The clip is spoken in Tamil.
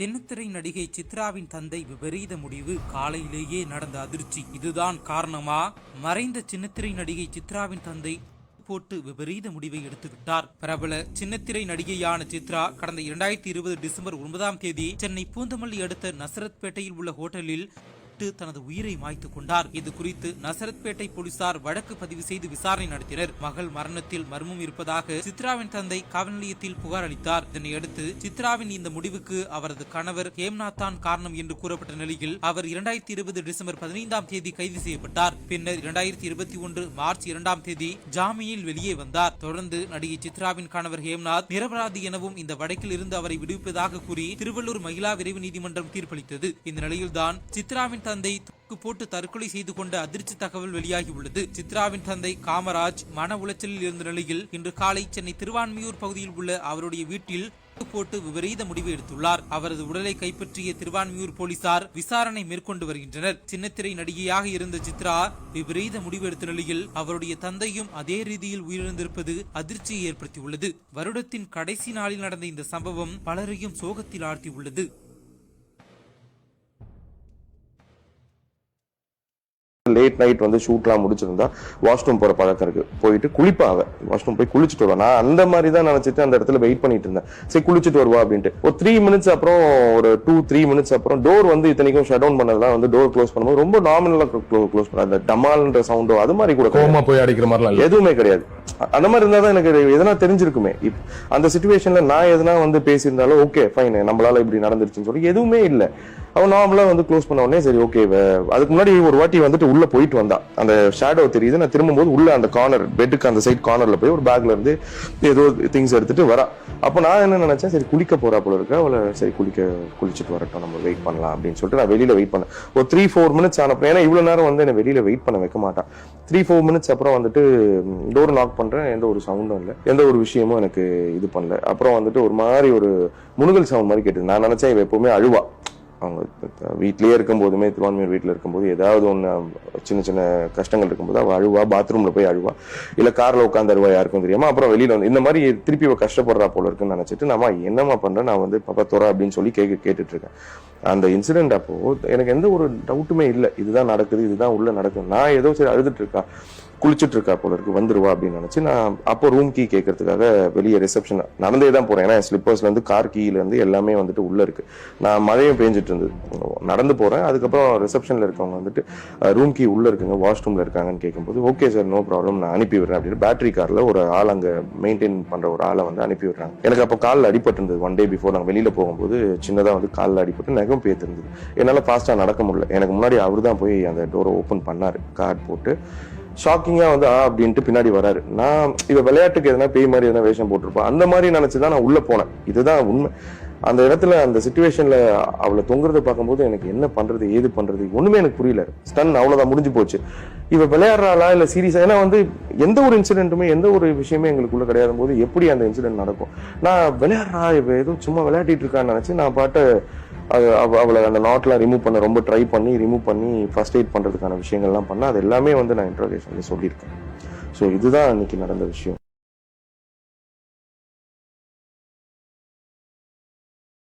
சின்னத்திரை நடிகை சித்ராவின் தந்தை விபரீத முடிவு. காலையிலேயே நடந்த அதிர்ச்சி இதுதான் காரணமா? மறைந்த சின்னத்திரை நடிகை சித்ராவின் தந்தை போட்டு விபரீத முடிவை எடுத்துவிட்டார். பிரபல சின்னத்திரை நடிகையான சித்ரா கடந்த இரண்டாயிரத்தி இருபது டிசம்பர் ஒன்பதாம் தேதி சென்னை பூந்தமல்லி அடுத்த நசரத்பேட்டையில் உள்ள ஹோட்டலில் சுட்டு தனது உயிரை மாய்த்து கொண்டார். இது குறித்து நசரத்பேட்டை போலீசார் வழக்கு பதிவு செய்து விசாரணை நடத்தினர். மகள் மரணத்தில் மர்மம் இருப்பதாக சித்ராவின் தந்தை காவல் நிலையத்தில் புகார் அளித்தார். இதனையடுத்து சித்ராவின் இந்த முடிவுக்கு அவரது கணவர் ஹேம்நாத் தான் காரணம் என்று கூறப்பட்ட நிலையில் அவர் இரண்டாயிரத்தி இருபது டிசம்பர் பதினைந்தாம் தேதி கைது செய்யப்பட்டார். பின்னர் இரண்டாயிரத்தி இருபத்தி ஒன்று மார்ச் இரண்டாம் தேதி ஜாமீனில் வெளியே வந்தார். தொடர்ந்து நடிகை சித்ராவின் கணவர் ஹேம்நாத் நிரபராதி எனவும் இந்த வழக்கில் இருந்து அவரை விடுவிப்பதாக கூறி திருவள்ளூர் மகிழா விரைவு நீதிமன்றம் தீர்ப்பளித்தது. இந்த நிலையில்தான் சித்ராவின் தந்தை தூக்கு போட்டு தற்கொலை செய்து கொண்ட அதிர்ச்சி தகவல் வெளியாகி உள்ளது. சித்ராவின் தந்தை காமராஜ் மன உளைச்சலில் இருந்த நிலையில் இன்று காலை சென்னை திருவான்மியூர் பகுதியில் உள்ள அவருடைய வீட்டில் போட்டு விபரீத முடிவு எடுத்துள்ளார். அவரது உடலை கைப்பற்றிய திருவான்மியூர் போலீசார் விசாரணை மேற்கொண்டு வருகின்றனர். சின்னத்திரை நடிகையாக இருந்த சித்ரா விபரீத முடிவு எடுத்த நிலையில் அவருடைய தந்தையும் அதே ரீதியில் உயிரிழந்திருப்பது அதிர்ச்சியை ஏற்படுத்தியுள்ளது. வருடத்தின் கடைசி நாளில் நடந்த இந்த சம்பவம் பலரையும் சோகத்தில் ஆழ்த்தியுள்ளது. லேட் நைட் வந்து ஷூட்லாம் முடிச்சிருந்தா வாஷ்ரூம் போற பழக்கம் இருக்கு. போயிட்டு குளிப்பா அவ வாஷ்ரூம் போய் குளிச்சுட்டு வருவா நான் அந்த மாதிரி தான் நினைச்சிட்டு அந்த இடத்துல வெயிட் பண்ணிட்டு இருந்தேன். சரி குளிச்சுட்டு வருவா அப்படின்ட்டு. ஒரு த்ரீ மினிட்ஸ் அப்புறம் ஒரு டூ த்ரீ மினிட்ஸ் அப்புறம் டோர் வந்து இத்தனைக்கும் ஷட் டவுன் பண்ணதெல்லாம் வந்து டோர் க்ளோஸ் பண்ணும்போது ரொம்ப நார்மலா க்ளோஸ் பண்ண அந்த டமால்ன்ற சவுண்டோ அது மாதிரி கூட. கோமா போய் அடிக்கிற மாதிரிலாம் எதுவுமே கிடையாது. அந்த மாதிரி இருந்தா தான் எனக்கு எதனா தெரிஞ்சிருக்குமே. இப்- அந்த சுச்சுவேஷன்ல நான் எதனா வந்து பேசியிருந்தாலும் ஓகே ஃபைன் நம்மளால இப்படி நடந்துருச்சுன்னு சொல்லி எதுவுமே இல்லை. அவன் நார்மலா வந்து க்ளோஸ் பண்ண உடனே சரி ஓகே அதுக்கு முன்னாடி ஒரு வாட்டி வந்துட்டு உள்ள போயிட்டு வந்தா. அந்த ஷேடோ தெரியுது. நான் திரும்பும்போது உள்ள அந்த கார்னர் பெட்டுக்கு அந்த சைட் கார்னர்ல போய் ஒரு பேக்ல இருந்து ஏதோ திங்ஸ் எடுத்துட்டு வரா. அப்போ நான் என்ன நினைச்சேன்? சரி குளிக்க போறா போல இருக்கு. அவளை சரி குளிக்க குளிச்சுட்டு வரட்டும். நம்ம வெயிட் பண்ணலாம். அப்படின்னு சொல்லிட்டு நான் வெளியில வெயிட் பண்ணேன். ஒரு த்ரீ ஃபோர் மினிட்ஸ் ஆனப்போ ஏன்னா இவ்வளவு நேரம் வந்து என்ன வெளியில வெயிட் பண்ண வைக்க மாட்டான் த்ரீ ஃபோர் மினிட்ஸ் அப்புறம் வந்துட்டு டோர் நாக் பண்ணுறேன் எந்த ஒரு சவுண்டும் இல்லை. எந்த ஒரு விஷயமும் எனக்கு இது பண்ணல. அப்புறம் வந்துட்டு ஒரு மாதிரி ஒரு முனுகல் சவுண்ட் மாதிரி கேட்டது. நான் நினச்சேன் இவ எப்பவுமே அழுவா. அவங்க வீட்லேயே இருக்கும் போதுமே திருவான்மையூர் வீட்டில் இருக்கும்போது ஏதாவது ஒன்று சின்ன சின்ன கஷ்டங்கள் இருக்கும்போது அவள் அழுவா பாத்ரூமில் போய் அழுவா. இல்லை காரில் உட்காந்து அழுவா யாருக்கும் தெரியாமல் அப்புறம் வெளியில் வந்து இந்த மாதிரி திருப்பி இவ கஷ்டப்படுறா போல இருக்குன்னு நினச்சிட்டு நம்ம என்னம்மா பண்ணுறேன் நான் வந்து பாப்பா தோறா அப்படின்னு சொல்லி கேட்க கேட்டுட்ருக்கேன். அந்த இன்சிடென்ட் அப்போது எனக்கு எந்த ஒரு டவுட்டுமே இல்லை. இதுதான் நடக்குது இதுதான் உள்ளே நடக்குது. நான் ஏதோ சரி அழுதுட்டு இருக்கா குளிச்சுட்டு இருக்கா போல இருக்கு வந்துருவா அப்படின்னு நினைச்சு நான் அப்போ ரூம் கீ கேட்கறதுக்காக வெளியே ரிசப்ஷன் நடந்தே தான் போறேன். ஏன்னா ஸ்லிப்பர்ஸ்ல இருந்து கார் கீல இருந்து எல்லாமே வந்துட்டு உள்ள இருக்கு. நான் மழையும் பேஞ்சிட்டு இருந்தது. நடந்து போறேன். அதுக்கப்புறம் ரிசப்ஷன்ல இருக்கவங்க வந்துட்டு ரூம் கீ உள்ள இருக்குங்க வாஷ்ரூம்ல இருக்காங்கன்னு கேட்கும்போது ஓகே சார் நோ ப்ராப்ளம் நான் அனுப்பி விடுறேன். அப்படின்னு பேட்டரி கார்ல ஒரு ஆள் அங்க மெயின்டைன் பண்ற ஒரு ஆளை வந்து அனுப்பி விடுறாங்க. எனக்கு அப்போ காலில் அடிபட்டு இருந்தது. ஒன் டே பிஃபோர் நாங்கள் வெளியில போகும்போது சின்னதா வந்து காலில் அடிபட்டு நகம் பேத்திருந்தது. என்னால ஃபாஸ்டா நடக்க முடியல. எனக்கு முன்னாடி அவர் தான் போய் அந்த டோரை ஓப்பன் பண்ணாரு. கார்டு போட்டு ஷாக்கிங்கா வந்து ஆ அப்படின்ட்டு பின்னாடி வராரு. நான் இவ விளையாட்டுக்கு எதனா பேய் மாதிரி எதனா வேஷம் போட்டிருப்பான் அந்த மாதிரி நினைச்சுதான் நான் உள்ள போனேன். இதுதான் உண்மை. அந்த இடத்துல அந்த சுச்சுவேஷன்ல அவளை தொங்குறத பார்க்கும்போது எனக்கு என்ன பண்றது ஏது பண்றது ஒண்ணுமே எனக்கு புரியல. ஸ்டன் அவ்வளவுதான் முடிஞ்சு போச்சு. இவ விளையாடுறாளா இல்ல சீரியஸா ஏன்னா வந்து எந்த ஒரு இன்சிடென்ட்டுமே எந்த ஒரு விஷயமே எங்களுக்குள்ள கிடையாத போது எப்படி அந்த இன்சிடென்ட் நடக்கும்? நான் விளையாடுறா இவ ஏதோ சும்மா விளையாடிட்டு இருக்கான்னு நினைச்சு நான் பாட்டு அது அவ- அவளை அந்த நாட்லாம் ரிமூவ் பண்ண ரொம்ப ட்ரை பண்ணி ரிமூவ் பண்ணி ஃபர்ஸ்ட் எய்ட் பண்ணுறதுக்கான விஷயங்கள்லாம் பண்ண அது எல்லாமே வந்து நான் இன்ட்ரோகேஷன்ல சொல்லியிருக்கேன். ஸோ இதுதான் இன்னைக்கு நடந்த விஷயம்.